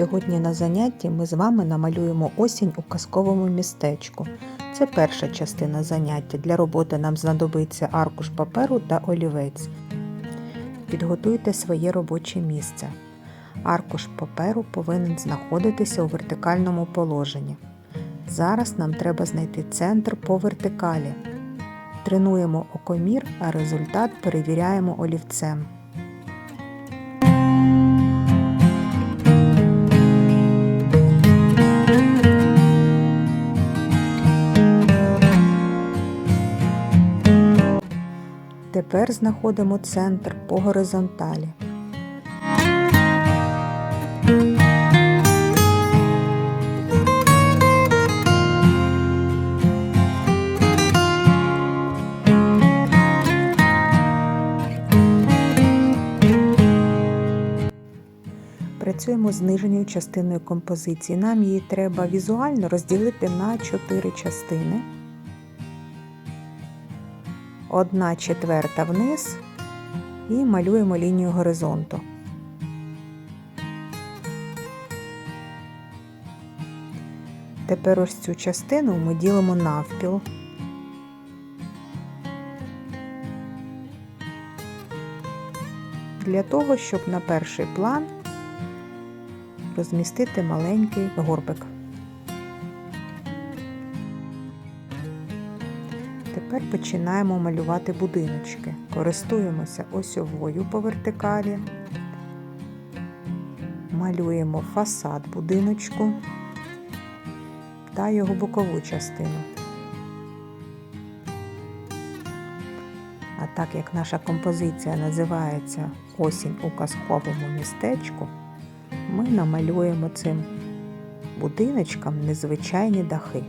Сьогодні на занятті ми з вами намалюємо осінь у казковому містечку. Це перша частина заняття. Для роботи нам знадобиться аркуш паперу та олівець. Підготуйте своє робоче місце. Аркуш паперу повинен знаходитися у вертикальному положенні. Зараз нам треба знайти центр по вертикалі. Тренуємо окомір, а результат перевіряємо олівцем. Тепер знаходимо центр по горизонталі. Працюємо з частиною композиції. Нам її треба візуально розділити на 4 частини. Одна четверта вниз і малюємо лінію горизонту. Тепер ось цю частину ми ділимо навпіл. Для того, щоб на перший план розмістити маленький горбик. Тепер починаємо малювати будиночки. Користуємося осьовою по вертикалі, малюємо фасад будиночку та його бокову частину. А так як наша композиція називається Осінь у казковому містечку, ми намалюємо цим будиночкам незвичайні дахи.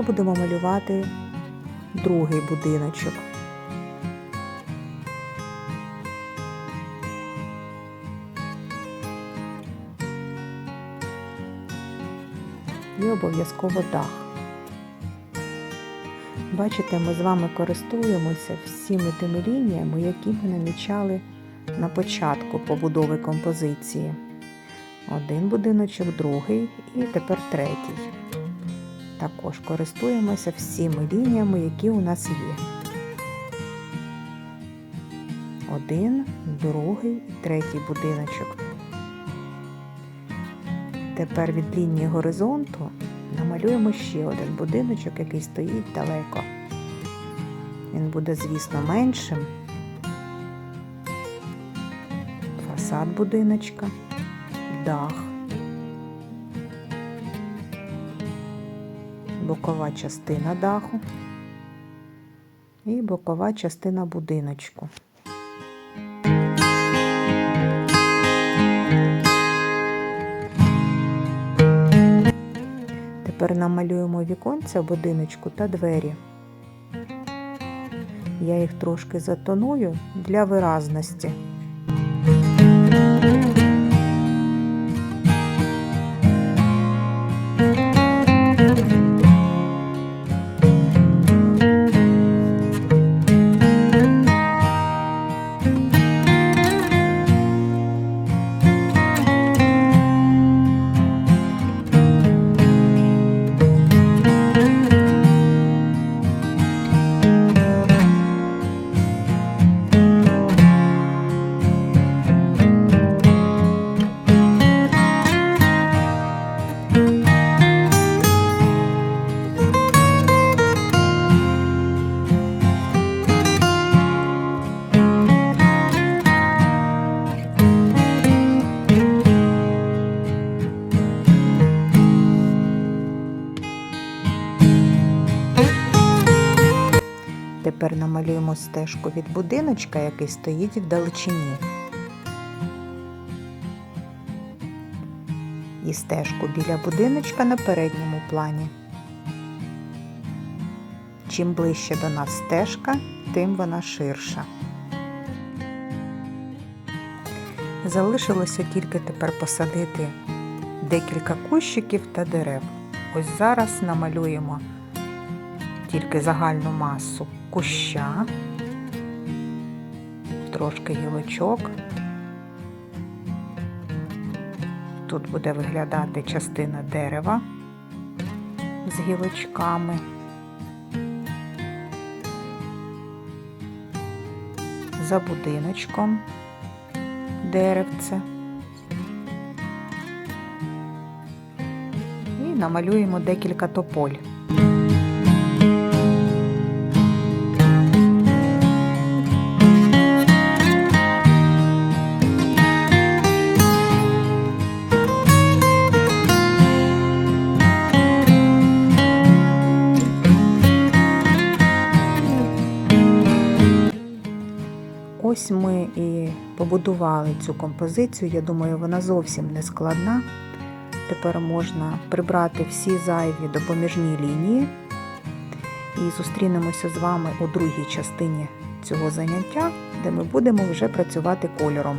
Тепер будемо малювати другий будиночок. І обов'язково дах. Бачите, ми з вами користуємося всіми тими лініями, які ми намічали на початку побудови композиції. Один будиночок, другий і тепер третій. Також користуємося всіми лініями, які у нас є. Один, другий і третій будиночок. Тепер від лінії горизонту намалюємо ще один будиночок, який стоїть далеко. Він буде, звісно, меншим. Фасад будиночка, дах. Бокова частина даху і бокова частина будиночку. Тепер намалюємо віконця будиночку та двері. Я їх трошки затоную для виразності. Тепер намалюємо стежку від будиночка, який стоїть вдалечині. І стежку біля будиночка на передньому плані. Чим ближче до нас стежка, тим вона ширша. Залишилося тільки тепер посадити декілька кущиків та дерев. Ось зараз намалюємо тільки загальну масу куща, трошки гілочок. Тут буде виглядати частина дерева з гілочками. За будиночком деревце. І намалюємо декілька тополь. Ось ми і побудували цю композицію. Я думаю, вона зовсім не складна. Тепер можна прибрати всі зайві допоміжні лінії. І зустрінемося з вами у другій частині цього заняття, де ми будемо вже працювати кольором.